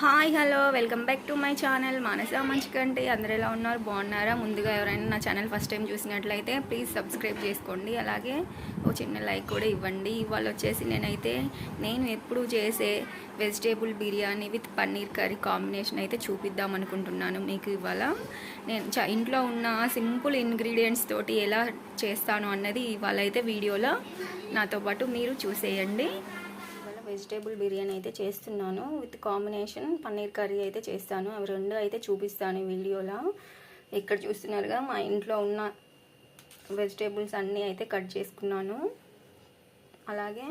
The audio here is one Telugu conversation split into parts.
Hi hello welcome back to my channel Manasa Manchikante. అందరు ఎలా ఉన్నారు? బాగున్నారా? ముందుగా ఎవరైనా నా ఛానల్ ఫస్ట్ టైం చూసినట్లయితే ప్లీజ్ సబ్స్క్రైబ్ చేసుకోండి. అలాగే ఓ చిన్న లైక్ కూడా ఇవ్వండి. ఇవాళ వచ్చేసి నేనైతే నేను ఎప్పుడు చేసే vegetable biryani with paneer curry combination అయితే చూపిద్దాం అనుకుంటున్నాను మీకు ఇవాళ. నేను చ ఇంట్లో ఉన్న సింపుల్ ఇంగ్రీడియంట్స్ తోటి ఎలా చేస్తాను అన్నది ఇవాళ అయితే వీడియోలో నాతో పాటు మీరు చూసేయండి. వెజిటేబుల్ బిర్యానీ అయితే చేస్తున్నాను. విత్ కాంబినేషన్ పన్నీర్ కర్రీ అయితే చేస్తాను. అవి రెండు అయితే చూపిస్తాను ఈ వీడియోలో. ఇక్కడ చూస్తున్నారుగా? మా ఇంట్లో ఉన్న వెజిటేబుల్స్ అన్నీ అయితే కట్ చేసుకున్నాను. అలాగే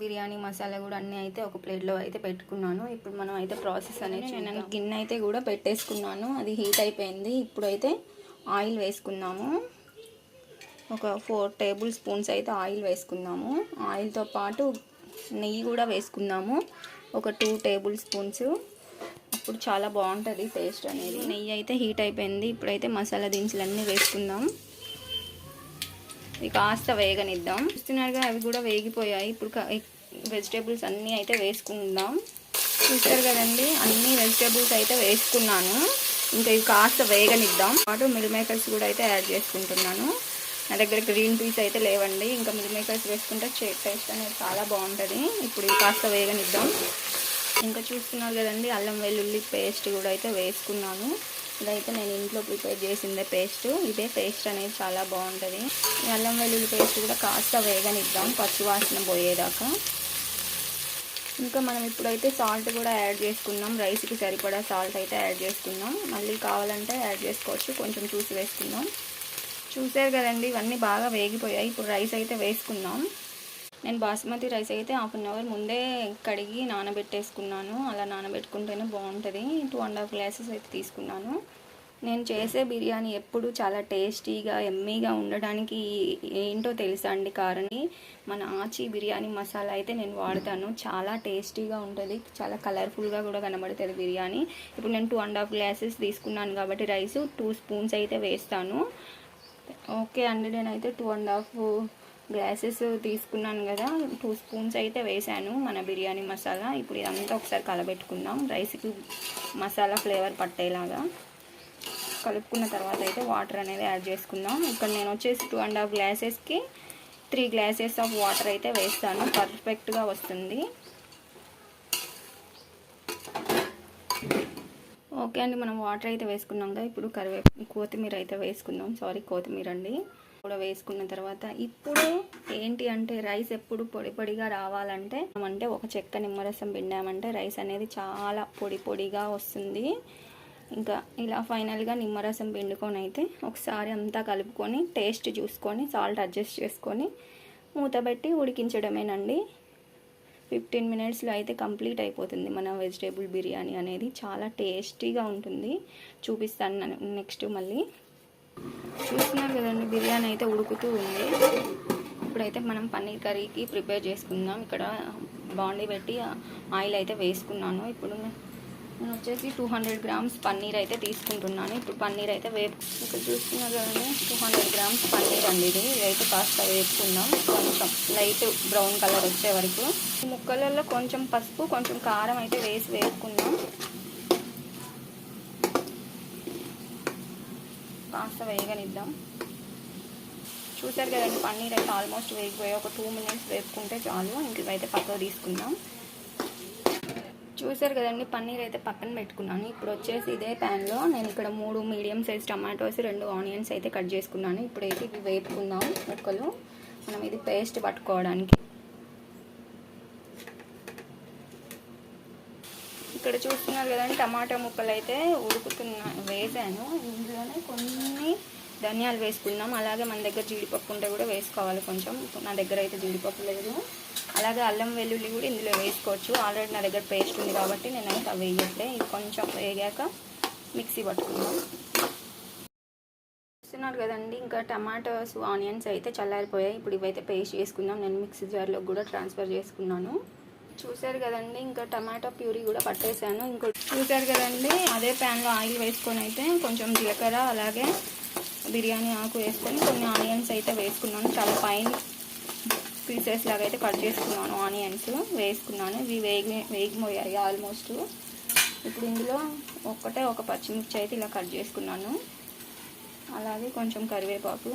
బిర్యానీ మసాలా కూడా అన్నీ అయితే ఒక ప్లేట్లో అయితే పెట్టుకున్నాను. ఇప్పుడు మనం అయితే ప్రాసెస్ అనేది నేను గిన్నె అయితే కూడా పెట్టేసుకున్నాను. అది హీట్ అయిపోయింది. ఇప్పుడైతే ఆయిల్ వేసుకున్నాము. ఒక ఫోర్ టేబుల్ స్పూన్స్ అయితే ఆయిల్ వేసుకుందాము ఆయిల్తో పాటు నెయ్యి కూడా వేసుకుందాము. ఒక టూ టేబుల్ స్పూన్స్ అప్పుడు చాలా బాగుంటుంది టేస్ట్ అనేది. నెయ్యి అయితే హీట్ అయిపోయింది. ఇప్పుడైతే మసాలా దినుసులన్నీ వేసుకుందాం. ఇవి కాస్త వేగనిద్దాం. చూస్తున్నారుగా అవి కూడా వేగిపోయాయి. ఇప్పుడు వెజిటేబుల్స్ అన్నీ అయితే వేసుకుందాం. చూస్తారు కదండి అన్ని వెజిటేబుల్స్ అయితే వేసుకున్నాను. ఇంకా ఇవి కాస్త వేగనిద్దాం. పాటు మిల్ మేకర్స్ కూడా అయితే యాడ్ చేసుకుంటున్నాను. నా దగ్గర గ్రీన్ పీస్ అయితే లేవండి. ఇంకా మిల్ మేకర్స్ వేసుకుంటే టేస్ట్ అనేది చాలా బాగుంటుంది. ఇప్పుడు కాస్త వేగనిద్దాం. ఇంకా చూస్తున్నారు కదండి అల్లం వెల్లుల్లి పేస్ట్ కూడా అయితే వేసుకున్నాను. ఇదైతే నేను ఇంట్లో ప్రిపేర్ చేసిందే పేస్ట్. ఇదే పేస్ట్ అనేది చాలా బాగుంటుంది. ఈ అల్లం వెల్లుల్లి పేస్ట్ కూడా కాస్త వేగనిద్దాం పచ్చివాసన పోయేదాకా. ఇంకా మనం ఇప్పుడైతే సాల్ట్ కూడా యాడ్ చేసుకున్నాం. రైస్కి సరిపడా సాల్ట్ అయితే యాడ్ చేసుకున్నాం. మళ్ళీ కావాలంటే యాడ్ చేసుకోవచ్చు. కొంచెం చూసి వేసుకుందాం. చూసారు కదండి ఇవన్నీ బాగా వేగిపోయాయి. ఇప్పుడు రైస్ అయితే వేసుకుందాం. నేను బాస్మతి రైస్ అయితే హాఫ్ అన్ అవర్ ముందే కడిగి నానబెట్టేసుకున్నాను. అలా నానబెట్టుకుంటేనే బాగుంటుంది. టూ అండ్ హాఫ్ గ్లాసెస్ అయితే తీసుకున్నాను. నేను చేసే బిర్యానీ ఎప్పుడు చాలా టేస్టీగా ఎమ్మీగా ఉండడానికి ఏంటో తెలుసా అండి కారణి? మన ఆచి బిర్యానీ మసాలా అయితే నేను వాడతాను. చాలా టేస్టీగా ఉంటుంది. చాలా కలర్ఫుల్గా కూడా కనబడుతుంది బిర్యానీ. ఇప్పుడు నేను టూ అండ్ హాఫ్ గ్లాసెస్ తీసుకున్నాను కాబట్టి రైస్ టూ స్పూన్స్ అయితే వేస్తాను. ఓకే అండి నేనైతే టూ అండ్ హాఫ్ గ్లాసెస్ తీసుకున్నాను కదా. టూ స్పూన్స్ అయితే వేసాను మన బిర్యానీ మసాలా. ఇప్పుడు ఇదంతా ఒకసారి కలబెట్టుకుందాం. రైస్కి మసాలా ఫ్లేవర్ పట్టేలాగా. కలుపుకున్న తర్వాత అయితే వాటర్ అనేది యాడ్ చేసుకుందాం. ఇక్కడ నేను వచ్చేసి టూ అండ్ హాఫ్ గ్లాసెస్కి త్రీ గ్లాసెస్ ఆఫ్ వాటర్ అయితే వేస్తాను. పర్ఫెక్ట్గా వస్తుంది. ఓకే అండి మనం వాటర్ అయితే వేసుకున్నాం కదా ఇప్పుడు కరివే కొత్తిమీర అయితే వేసుకుందాం. సారీ కొత్తిమీర అండి. కూడా వేసుకున్న తర్వాత ఇప్పుడు ఏంటి అంటే రైస్ ఎప్పుడు పొడి పొడిగా రావాలంటే అంటే ఒక చెక్క నిమ్మరసం పిండామంటే రైస్ అనేది చాలా పొడి పొడిగా వస్తుంది. ఇంకా ఇలా ఫైనల్గా నిమ్మరసం పిండుకొని అయితే ఒకసారి అంతా కలుపుకొని టేస్ట్ చూసుకొని సాల్ట్ అడ్జస్ట్ చేసుకొని మూతబెట్టి ఉడికించడమేనండి. ఫిఫ్టీన్ మినిట్స్లో అయితే కంప్లీట్ అయిపోతుంది మన వెజిటేబుల్ బిర్యానీ అనేది. చాలా టేస్టీగా ఉంటుంది. చూపిస్తాను నెక్స్ట్ మళ్ళీ. చూస్తున్నారు కదండి బిర్యానీ అయితే ఉడుకుతూ ఉంది. ఇప్పుడైతే మనం పన్నీర్ కర్రీకి ప్రిపేర్ చేసుకుందాం. ఇక్కడ బాండీ పెట్టి ఆయిల్ అయితే వేసుకున్నాను. ఇప్పుడు నేను వచ్చేసి టూ హండ్రెడ్ గ్రామ్స్ పన్నీర్ అయితే తీసుకుంటున్నాను. ఇప్పుడు పన్నీర్ అయితే వేపు ఇక్కడ చూస్తున్నారు కదండి టూ హండ్రెడ్ గ్రామ్స్ పన్నీర్ అండి ఇది. ఇదైతే కాస్త వేపుకుందాం. కొంచెం లైట్ బ్రౌన్ కలర్ వచ్చే వరకు. ముక్కలలో కొంచెం పసుపు కొంచెం కారం అయితే వేసి వేపుకుందాం. కాస్త వేగనిద్దాం. చూసారు కదండి పన్నీర్ అయితే ఆల్మోస్ట్ వేగిపోయి ఒక టూ మినిట్స్ వేపుకుంటే చాలు. ఇంక అయితే పక్కకు తీసుకుందాం. చూసారు కదండి పన్నీర్ అయితే పక్కన పెట్టుకున్నాను. ఇప్పుడు వచ్చేసి ఇదే ప్యాన్లో నేను ఇక్కడ మూడు మీడియం సైజ్ టమాటోస్ రెండు ఆనియన్స్ అయితే కట్ చేసుకున్నాను. ఇప్పుడైతే ఇవి వేపుకుందాం ముక్కలు. మనం ఇది పేస్ట్ పట్టుకోవడానికి. ఇక్కడ చూస్తున్నారు కదండి టమాటా ముక్కలు అయితే ఉడుకుతున్నా వేసాను. ఇందులోనే కొన్ని ధనియాలు వేసుకున్నాం అలాగే మన దగ్గర జీడిపప్పు ఉంటే కూడా వేసుకోవాలి కొంచెం. నా దగ్గర అయితే జీడిపప్పు లేదు. అలాగే అల్లం వెల్లుల్లి కూడా ఇందులో వేసుకోవచ్చు. ఆల్రెడీ నా దగ్గర పేస్ట్ ఉంది కాబట్టి నేను అయితే వేయట్లే. ఇది కొంచెం వేగాక మిక్సీ పట్టుకున్నాను చూస్తున్నారు కదండి ఇంకా టమాటోస్ ఆనియన్స్ అయితే చల్లారిపోయాయి. ఇప్పుడు ఇవైతే పేస్ట్ చేసుకుందాం. నేను మిక్సీ జార్లో కూడా ట్రాన్స్ఫర్ చేసుకున్నాను. చూసారు కదండి ఇంకా టమాటో ప్యూరీ కూడా పట్టేశాను. ఇంకో చూసారు కదండి అదే ప్యాన్లో ఆయిల్ వేసుకొని అయితే కొంచెం జీలకర్ర అలాగే బిర్యానీ ఆకు వేసుకొని కొన్ని ఆనియన్స్ అయితే వేసుకున్నాను. చాలా పైన పీసెస్ లాగా అయితే కట్ చేసుకున్నాను ఆనియన్స్ వేసుకున్నాను. ఇవి వేగి వేగిపోయాయి ఆల్మోస్ట్. ఇప్పుడు ఇందులో ఒక్కటే ఒక పచ్చిమిర్చి అయితే ఇలా కట్ చేసుకున్నాను. అలాగే కొంచెం కరివేపాకు.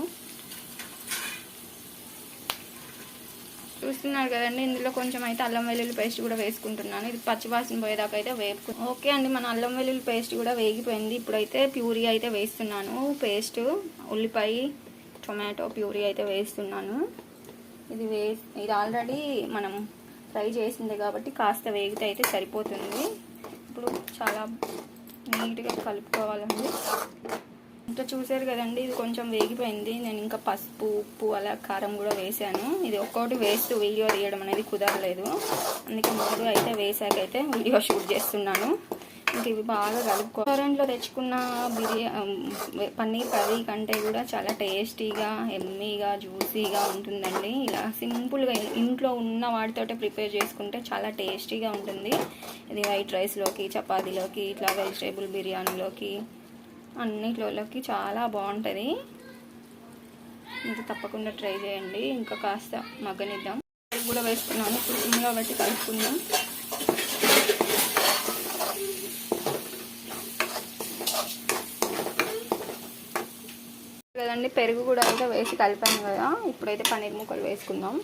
చూస్తున్నారు కదండి ఇందులో కొంచెం అయితే అల్లం వెల్లుల్లి పేస్ట్ కూడా వేసుకుంటున్నాను. ఇది పచ్చివాసన పోయేదాకా అయితే వేపుకు ఓకే అండి మన అల్లం వెల్లుల్లి పేస్ట్ కూడా వేగిపోయింది. ఇప్పుడైతే ప్యూరీ అయితే వేస్తున్నాను. పేస్ట్ ఉల్లిపాయ టొమాటో ప్యూరీ అయితే వేస్తున్నాను. ఇది వే ఇది ఆల్రెడీ మనం ఫ్రై చేసింది కాబట్టి కాస్త వేగితే అయితే సరిపోతుంది. ఇప్పుడు చాలా నీట్గా కలుపుకోవాలండి. ఇంకా చూసారు కదండి ఇది కొంచెం వేగిపోయింది. నేను ఇంకా పసుపు ఉప్పు అలా కారం కూడా వేసాను. ఇది ఒక్కొక్కటి వేస్తూ వీడియో తీయడం అనేది కుదరలేదు. అందుకే మూడు అయితే వేసాకైతే వీడియో షూట్ చేస్తున్నాను. ఇంక ఇవి బాగా కలుపుకో రెస్టారెంట్లో తెచ్చుకున్న బిర్యా పన్నీర్ కర్రీ కంటే కూడా చాలా టేస్టీగా ఎమ్మీగా జ్యూసీగా ఉంటుందండి. ఇలా సింపుల్గా ఇంట్లో ఉన్న వాటితోటే ప్రిపేర్ చేసుకుంటే చాలా టేస్టీగా ఉంటుంది. ఇది వైట్ రైస్లోకి చపాతీలోకి ఇట్లా వెజిటేబుల్ బిర్యానీలోకి అన్నిట్లోకి చాలా బాగుంటుంది. ఇంకా తప్పకుండా ట్రై చేయండి. ఇంకా కాస్త మగ్గనిద్దాం. కూడా వేసుకున్నాను. ఇప్పుడు సిమ్లో పెట్టి కలుపుకుందాం. కదండి పెరుగు కూడా అయితే వేసి కలిపాను కదా. ఇప్పుడైతే పన్నీర్ ముక్కలు వేసుకుందాం.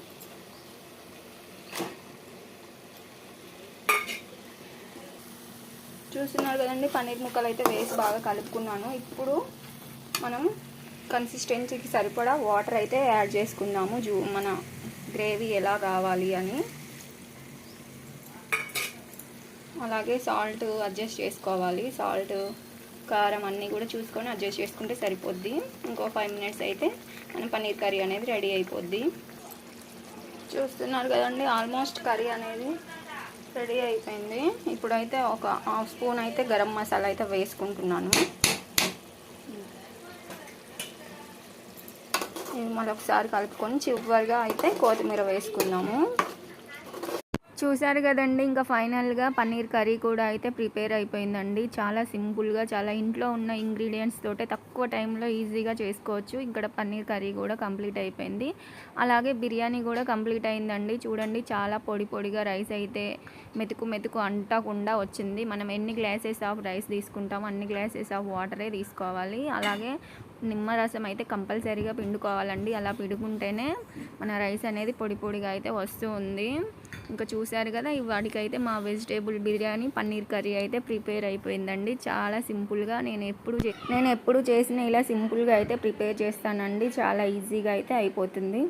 చూస్తున్నారు కదండి పన్నీర్ ముక్కలు అయితే వేసి బాగా కలుపుకున్నాను. ఇప్పుడు మనం కన్సిస్టెన్సీకి సరిపడా వాటర్ అయితే యాడ్ చేసుకుందాము. జూ మన గ్రేవీ ఎలా కావాలి అని. అలాగే సాల్ట్ అడ్జస్ట్ చేసుకోవాలి. సాల్ట్ కారం అన్నీ కూడా చూసుకొని అడ్జస్ట్ చేసుకుంటే సరిపోద్ది. ఇంకో ఫైవ్ మినిట్స్ అయితే మన పన్నీర్ కర్రీ అనేది రెడీ అయిపోద్ది. చూస్తున్నారు కదండి ఆల్మోస్ట్ కర్రీ అనేది రెడీ అయిపోయింది. ఇప్పుడైతే ఒక హాఫ్ స్పూన్ అయితే గరం మసాలా అయితే వేసుకుంటున్నాను. ఇది మళ్ళీ ఒకసారి కలుపుకొని చివరిగా అయితే కొత్తిమీర వేసుకున్నాము చూశారు కదండి. ఇంకా ఫైనల్గా పన్నీర్ కర్రీ కూడా అయితే ప్రిపేర్ అయిపోయిందండి. చాలా సింపుల్గా చాలా ఇంట్లో ఉన్న ఇంగ్రీడియంట్స్ తోటే తక్కువ టైంలో ఈజీగా చేసుకోవచ్చు. ఇక్కడ పన్నీర్ కర్రీ కూడా కంప్లీట్ అయిపోయింది. అలాగే బిర్యానీ కూడా కంప్లీట్ అయిందండి. చూడండి చాలా పొడి పొడిగా రైస్ అయితే మెతుకు మెతుకు అంటకుండా వచ్చింది. మనం ఎన్ని గ్లాసెస్ ఆఫ్ రైస్ తీసుకుంటామో అన్ని గ్లాసెస్ ఆఫ్ వాటరే తీసుకోవాలి. అలాగే నిమ్మరసం అయితే కంపల్సరీగా పిండుకోవాలండి. అలా పిండుకుంటేనే మన రైస్ అనేది పొడి పొడిగా అయితే వస్తూ ఉంది ఇంకా చూశారు కదా వాటికైతే మా వెజిటేబుల్ బిర్యానీ పన్నీర్ కర్రీ అయితే ప్రిపేర్ అయిపోయిందండి. చాలా సింపుల్గా నేను ఎప్పుడు నేను ఎప్పుడు చేసిన ఇలా సింపుల్గా అయితే ప్రిపేర్ చేస్తానండి. చాలా ఈజీగా అయితే అయిపోతుంది.